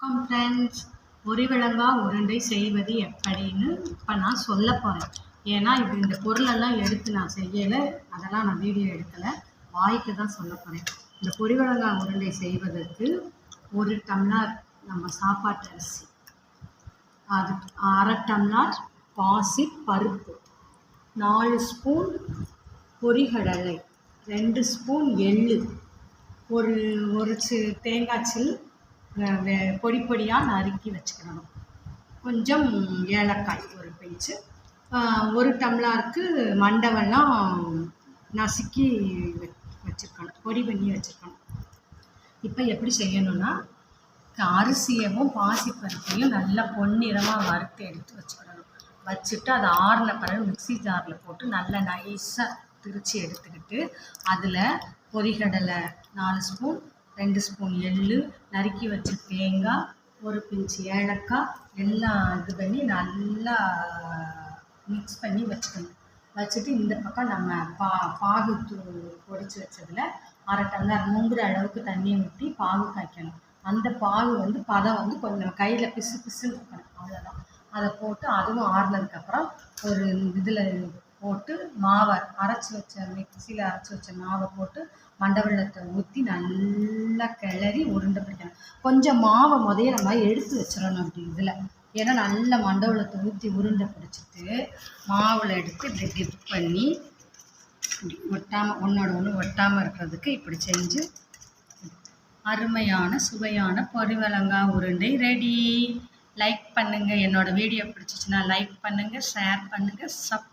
வணக்கம் ஃப்ரெண்ட்ஸ் பொரிவிளங்கா உருண்டை செய்வது எப்படின்னு இப்போ நான் சொல்ல போகிறேன் ஏன்னா இது இந்த பொருளெல்லாம் எடுத்து நான் செய்யலை. அதெல்லாம் நான் வீடியோ எடுக்கலை. வாய்க்கு தான் சொல்ல போகிறேன் இந்த பொரிவிளங்கா உருண்டை செய்வதற்கு ஒரு டம்ளர் நம்ம சாப்பாட்டு அரிசி அது அரை டம்ளர் பாசி பருப்பு நாலு ஸ்பூன் பொரிகடலை ரெண்டு ஸ்பூன் எள்ளு ஒரு ஒரு சி தேங்காய் சில் பொடி பொடியாக நறுக்கி வச்சுக்கணும். கொஞ்சம் ஏலக்காய் ஒரு பிஞ்சு. ஒரு டம்ளருக்கு மண்டவெல்லாம் நசுக்கி வச்சுருக்கணும். பொடி பண்ணி வச்சுருக்கணும். இப்போ எப்படி செய்யணும்னா அரிசியவும் பாசிப்பருப்பையும் நல்லா பொன்னிறமாக வறுத்து எடுத்து வச்சுக்கிடணும் வச்சுட்டு அதை ஆறின பிறகு மிக்ஸி ஜாரில் போட்டு நல்லா நைஸாக திரித்து எடுத்துக்கிட்டு அதில் பொரிகடலை நாலு ஸ்பூன் ரெண்டு ஸ்பூன் எள் நறுக்கி வச்ச தேங்காய் ஒரு பிஞ்சு ஏலக்காய் எல்லாம் இது பண்ணி நல்லா மிக்ஸ் பண்ணி வச்சுக்கணும். வச்சுட்டு இந்த பக்கம் நம்ம பா பாகு தூ பொடிச்சு வச்சதில் அரை டம்ளர் மூங்குற அளவுக்கு தண்ணியை ஊற்றி பாகு காய்க்கணும். அந்த பாகு வந்து பதம் வந்து கொஞ்சம் கையில் பிசு பிசுன்னு இருக்கணும். அவ்வளோதான் அதை போட்டு அதுவும் ஆறுனதுக்கப்புறம் ஒரு இதில் போட்டு மாவை அரைச்சி வச்ச மிக்சியில் அரைச்சி வச்ச மாவை போட்டு மண்ட வெள்ளத்தை ஊற்றி நல்லா கிளறி உருண்டை பிடிக்கணும். கொஞ்சம் மாவை முதல்ல நம்ம எடுத்து வச்சிடணும் அப்படி இதில். ஏன்னா நல்லா மண்ட வெள்ளத்தை ஊற்றி உருண்டை பிடிச்சிட்டு மாவில் எடுத்து இப்படி டிப் பண்ணி ஒட்டாமல் ஒன்றோட ஒன்று ஒட்டாமல் இருக்கிறதுக்கு இப்படி செஞ்சு அருமையான சுவையான பொரிவலங்கா உருண்டை ரெடி லைக் பண்ணுங்கள் என்னோட வீடியோ பிடிச்சிச்சுன்னா லைக் பண்ணுங்கள் ஷேர் பண்ணுங்கள் சப்